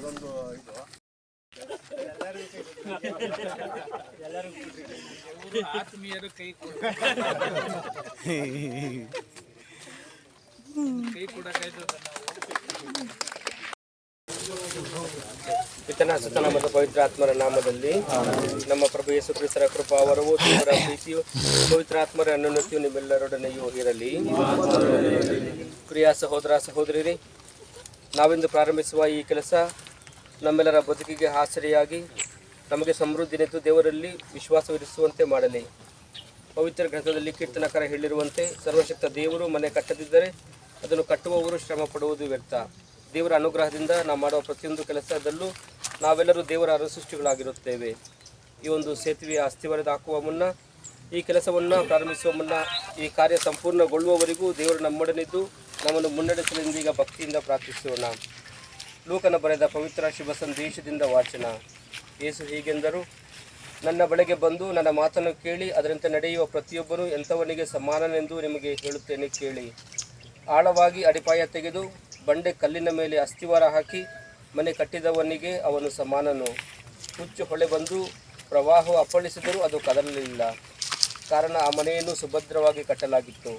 ಅದೊಂದು ಇದು. ಪಿತನ ಸುತನ ಮತ್ತು ಪವಿತ್ರ ಆತ್ಮರ ನಾಮದಲ್ಲಿ ನಮ್ಮ ಪ್ರಭು ಯೇಸು ಕ್ರಿಸ್ತರ ಕೃಪಾ, ವರವು ದೇವರ ಪ್ರೀತಿಯು, ಪವಿತ್ರ ಆತ್ಮರ ಅನುನ್ನತಿಯು ನಿಮ್ಮೆಲ್ಲರೊಡನೆಯೂ ಇರಲಿ. ಪ್ರಿಯ ಸಹೋದರ ಸಹೋದರಿ ನಾವಿಂದು ಪ್ರಾರಂಭಿಸುವ ಈ ಕೆಲಸ ನಮ್ಮೆಲ್ಲರ ಬದುಕಿಗೆ ಆಸರೆಯಾಗಿ ನಮಗೆ ಸಮೃದ್ಧಿ ನಿಂತು ದೇವರಲ್ಲಿ ವಿಶ್ವಾಸವಿರಿಸುವಂತೆ ಮಾಡಲಿ. ಪವಿತ್ರ ಗ್ರಂಥದಲ್ಲಿ ಕೀರ್ತನಕರ ಹೇಳಿರುವಂತೆ, ಸರ್ವಶಕ್ತ ದೇವರು ಮನೆ ಕಟ್ಟದಿದ್ದರೆ ಅದನ್ನು ಕಟ್ಟುವವರು ಶ್ರಮ ಪಡುವುದು ವ್ಯರ್ಥ. ದೇವರ ಅನುಗ್ರಹದಿಂದ ನಾವು ಮಾಡುವ ಪ್ರತಿಯೊಂದು ಕೆಲಸದಲ್ಲೂ ನಾವೆಲ್ಲರೂ ದೇವರ ಅನುಸೃಷ್ಟಿಗಳಾಗಿರುತ್ತೇವೆ ಈ ಒಂದು ಸೇತುವೆಯ ಅಸ್ಥಿವಾರದ ಹಾಕುವ ಮುನ್ನ, ಈ ಕೆಲಸವನ್ನು ಪ್ರಾರಂಭಿಸುವ ಮುನ್ನ, ಈ ಕಾರ್ಯ ಸಂಪೂರ್ಣಗೊಳ್ಳುವವರೆಗೂ ದೇವರು ನಮ್ಮೊಡನಿದ್ದು ನಮ್ಮನ್ನು ಮುನ್ನಡೆಸಲೆಂದೀಗ ಭಕ್ತಿಯಿಂದ ಪ್ರಾರ್ಥಿಸೋಣ. ಲೂಕನ ಬರೆದ ಪವಿತ್ರ ಶುಭ ಸಂದೇಶದಿಂದ ವಾಚನ. ಏಸು ಹೀಗೆಂದರು, ನನ್ನ ಬಳಿಗೆ ಬಂದು ನನ್ನ ಮಾತನ್ನು ಕೇಳಿ, ಅದರಂತೆ ನಡೆಯುವ ಪ್ರತಿಯೊಬ್ಬನು ಎಂಥವನಿಗೆ ಸಮಾನನೆಂದು ನಿಮಗೆ ಹೇಳುತ್ತೇನೆ ಕೇಳಿ. ಆಳವಾಗಿ ಅಡಿಪಾಯ ತೆಗೆದು, ಬಂಡೆ ಕಲ್ಲಿನ ಮೇಲೆ ಅಸ್ಥಿವಾರ ಹಾಕಿ, ಮನೆ ಕಟ್ಟಿದವನಿಗೆ ಅವನು ಸಮಾನನು. ಹುಚ್ಚು ಹೊಳೆ ಬಂದು ಪ್ರವಾಹ ಅಪ್ಪಳಿಸಿದರೂ ಅದು ಕದಲಲಿಲ್ಲ. ಕಾರಣ ಆ ಮನೆಯನ್ನು ಸುಭದ್ರವಾಗಿ ಕಟ್ಟಲಾಗಿತ್ತು.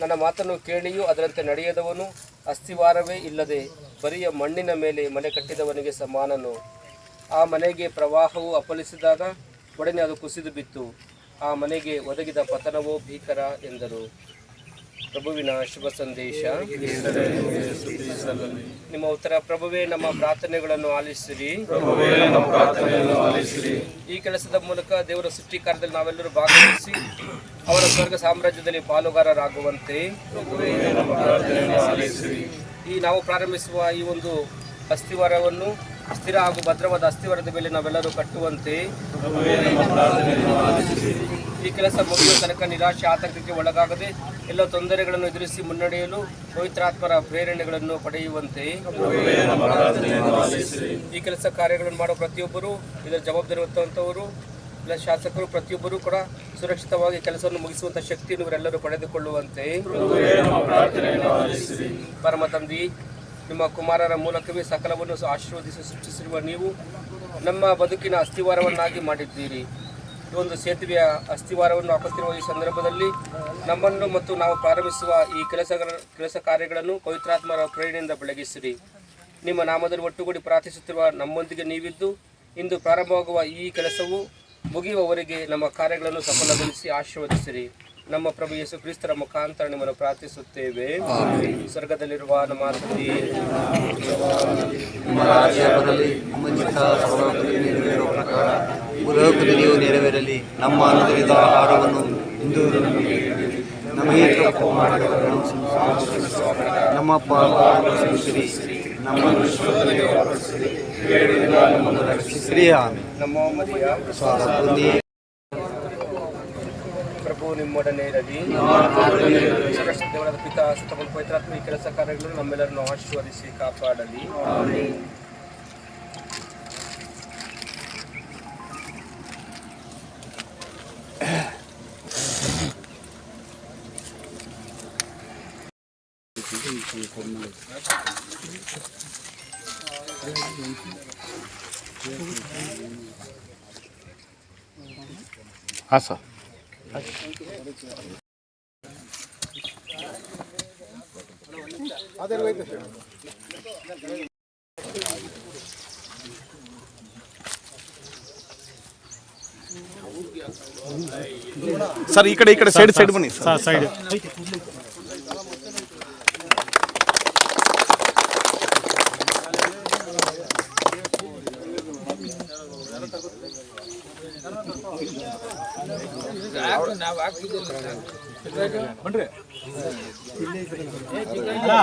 ನನ್ನ ಮಾತನ್ನು ಕೇಳಿಯೂ ಅದರಂತೆ ನಡೆಯದವನು ಅಸ್ಥಿವಾರವೇ ಇಲ್ಲದೆ ಬರಿಯ ಮಣ್ಣಿನ ಮೇಲೆ ಮನೆ ಕಟ್ಟಿದವನಿಗೆ ಸಮಾನನು. ಆ ಮನೆಗೆ ಪ್ರವಾಹವು ಅಪ್ಪಳಿಸಿದಾಗ ಒಡನೆ ಅದು ಕುಸಿದು ಬಿತ್ತು. ಆ ಮನೆಗೆ ಒದಗಿದ ಪತನವೋ ಭೀಕರ ಎಂದರು. ಪ್ರಭುವಿನ ಶುಭ ಸಂದೇಶ. ನಿಮ್ಮ ಉತ್ತರ ಪ್ರಭುವೇ ನಮ್ಮ ಪ್ರಾರ್ಥನೆಗಳನ್ನು ಆಲಿಸಿರಿ. ಈ ಕೆಲಸದ ಮೂಲಕ ದೇವರ ಸೃಷ್ಟಿ ಕಾರ್ಯದಲ್ಲಿ ನಾವೆಲ್ಲರೂ ಭಾಗವಹಿಸಿ ಅವರ ಸ್ವರ್ಗ ಸಾಮ್ರಾಜ್ಯದಲ್ಲಿ ಪಾಲುಗಾರರಾಗುವಂತೆ ಈ ನಾವು ಪ್ರಾರಂಭಿಸುವ ಈ ಒಂದು ಅಸ್ಥಿವಾರವನ್ನು ಸ್ಥಿರ ಹಾಗೂ ಭದ್ರವಾದ ಅಸ್ಥಿವಾರದ ಮೇಲೆ ನಾವೆಲ್ಲರೂ ಕಟ್ಟುವಂತೆ ಈ ಕೆಲಸ ಮುಗಿಯುವ ತನಕ ನಿರಾಶೆ ಆತಂಕಕ್ಕೆ ಒಳಗಾಗದೆ ಎಲ್ಲ ತೊಂದರೆಗಳನ್ನು ಎದುರಿಸಿ ಮುನ್ನಡೆಯಲು ಪವಿತ್ರಾತ್ಮರ ಪ್ರೇರಣೆಗಳನ್ನು ಪಡೆಯುವಂತೆ ಈ ಕೆಲಸ ಕಾರ್ಯಗಳನ್ನು ಮಾಡುವ ಪ್ರತಿಯೊಬ್ಬರು, ಇದರ ಜವಾಬ್ದಾರಿ ಹೊತ್ತಂಥವರು ಇಲ್ಲ ಶಾಸಕರು, ಪ್ರತಿಯೊಬ್ಬರೂ ಕೂಡ ಸುರಕ್ಷಿತವಾಗಿ ಕೆಲಸವನ್ನು ಮುಗಿಸುವಂತ ಶಕ್ತಿಯನ್ನು ಇವರೆಲ್ಲರೂ ಪಡೆದುಕೊಳ್ಳುವಂತೆ. ಪರಮ ತಂದಿ, ನಿಮ್ಮ ಕುಮಾರರ ಮೂಲಕವೇ ಸಕಲವನ್ನು ಆಶೀರ್ವದಿಸಿ, ಸೃಷ್ಟಿಸಿರುವ ನೀವು ನಮ್ಮ ಬದುಕಿನ ಅಸ್ಥಿವಾರವನ್ನಾಗಿ ಮಾಡಿದ್ದೀರಿ. ಈ ಒಂದು ಸೇತುವೆಯ ಅಸ್ಥಿವಾರವನ್ನು ಹಾಕುತ್ತಿರುವ ಈ ಸಂದರ್ಭದಲ್ಲಿ ನಮ್ಮನ್ನು ಮತ್ತು ನಾವು ಪ್ರಾರಂಭಿಸುವ ಈ ಕೆಲಸ ಕೆಲಸ ಕಾರ್ಯಗಳನ್ನು ಪವಿತ್ರಾತ್ಮರ ಪ್ರೇರಣೆಯಿಂದ ಬೆಳಗಿಸಿರಿ. ನಿಮ್ಮ ನಾಮದಲ್ಲಿ ಒಟ್ಟುಗೂಡಿ ಪ್ರಾರ್ಥಿಸುತ್ತಿರುವ ನಮ್ಮೊಂದಿಗೆ ನೀವಿದ್ದು, ಇಂದು ಪ್ರಾರಂಭವಾಗುವ ಈ ಕೆಲಸವು ಮುಗಿಯುವವರೆಗೆ ನಮ್ಮ ಕಾರ್ಯಗಳನ್ನು ಸಫಲಗೊಳಿಸಿ ಆಶೀರ್ವದಿಸಿರಿ. ನಮ್ಮ ಪ್ರಭು ಯೇಸು ಕ್ರಿಸ್ತರ ಮುಖಾಂತರ ನಿಮ್ಮನ್ನು ಪ್ರಾರ್ಥಿಸುತ್ತೇವೆ. ಸ್ವರ್ಗದಲ್ಲಿರುವ ನಮ್ಮ ತಂದೆ ನಿಮ್ಮ ಪ್ರಕಾರ ಭೂಲೋಕದಲ್ಲಿಯೂ ನೆರವೇರಲಿ ನಮ್ಮ ಅನ್ನದ ಆಹಾರವನ್ನು ಇಂದು ನಮಗೆ ತಪ್ಪು ಮಾಡಲು. ನಮ್ಮ ಕ್ಷಮಿಸಿರಿ ನಮ್ಮನ್ನು ಶ್ರೀ. ನಮ್ಮ ಪ್ರಭು ನಿಮ್ಮೊಡನೆ ಇರಲಿ ಪಿತಾ ಸುತ್ತಮುತ್ತ ಪವಿತ್ರಾತ್ಮ ಕೆಲಸ ಕಾರ್ಯಗಳು ನಮ್ಮೆಲ್ಲರನ್ನು ಆಶೀರ್ವದಿಸಿ ಕಾಪಾಡಲಿ ಹಾಂ ಸರ್. ಸರ್ ಈ ಕಡೆ ಈ ಕಡೆ ಸೈಡ್ ಸೈಡ್ ಬನ್ನಿ ಸರ್ ಸೈಡ್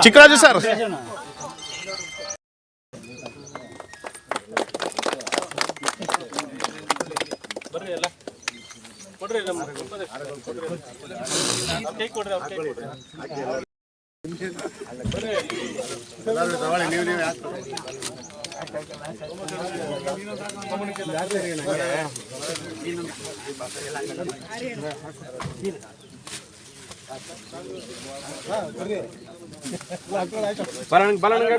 ಚಿಕ್ಕರಾಜು ಸರ್. ಬರ್ರಿ ಎಲ್ಲ ಕೊಡ್ರಿ ನಮ್ಮ ಕೈ ಕೊಡ್ರಿ ಅವ್ರ ಕೈ ಕೊಡ್ರಿ ನೀವು ನೀವು ಬರ್ತಾರೆ